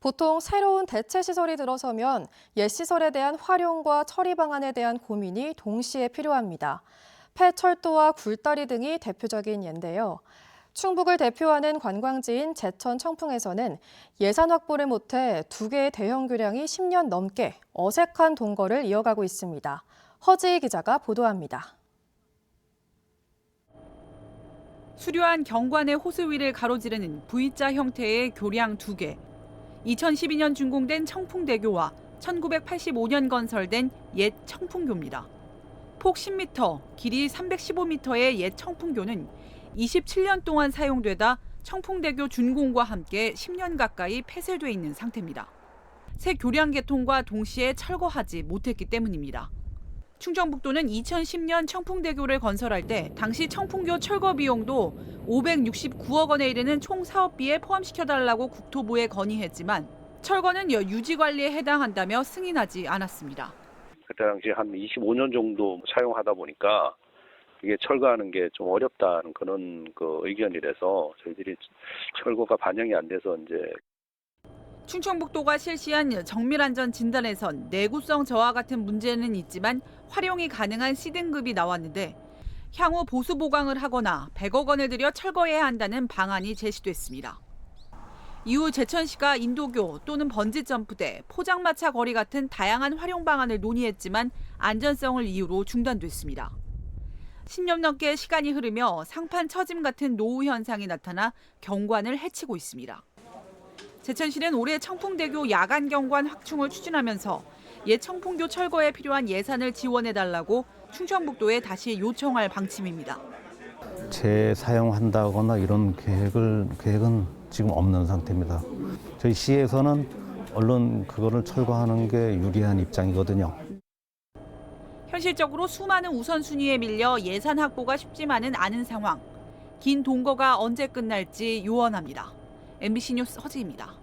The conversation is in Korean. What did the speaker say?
보통 새로운 대체 시설이 들어서면 옛 시설에 대한 활용과 처리 방안에 대한 고민이 동시에 필요합니다. 폐철도와 굴다리 등이 대표적인 예인데요. 충북을 대표하는 관광지인 제천 청풍에서는 예산 확보를 못해 두 개의 대형 교량이 10년 넘게 어색한 동거를 이어가고 있습니다. 허지희 기자가 보도합니다. 수려한 경관의 호수 위를 가로지르는 V자 형태의 교량 두 개. 2012년 준공된 청풍대교와 1985년 건설된 옛 청풍교입니다. 폭 10m, 길이 315m의 옛 청풍교는 27년 동안 사용되다 청풍대교 준공과 함께 10년 가까이 폐쇄돼 있는 상태입니다. 새 교량 개통과 동시에 철거하지 못했기 때문입니다. 충청북도는 2010년 청풍대교를 건설할 때 당시 청풍교 철거 비용도 569억 원에 이르는 총 사업비에 포함시켜달라고 국토부에 건의했지만 철거는 유지 관리에 해당한다며 승인하지 않았습니다. 그때 당시 한 25년 정도 사용하다 보니까 이게 철거하는 게 좀 어렵다는 그런 그 의견이라서 저희들이 철거가 반영이 안 돼서 이제 충청북도가 실시한 정밀안전 진단에선 내구성 저하 같은 문제는 있지만 활용이 가능한 C등급이 나왔는데 향후 보수 보강을 하거나 100억 원을 들여 철거해야 한다는 방안이 제시됐습니다. 이후 제천시가 인도교 또는 번지점프대, 포장마차 거리 같은 다양한 활용 방안을 논의했지만 안전성을 이유로 중단됐습니다. 10년 넘게 시간이 흐르며 상판 처짐 같은 노후 현상이 나타나 경관을 해치고 있습니다. 제천시는 올해 청풍대교 야간 경관 확충을 추진하면서 옛 청풍교 철거에 필요한 예산을 지원해달라고 충청북도에 다시 요청할 방침입니다. 재사용한다거나 이런 계획을 계획은 지금 없는 상태입니다. 저희 시에서는 얼른 그거를 철거하는 게 유리한 입장이거든요. 현실적으로 수많은 우선순위에 밀려 예산 확보가 쉽지만은 않은 상황. 긴 동거가 언제 끝날지 요원합니다. MBC 뉴스 허지입니다.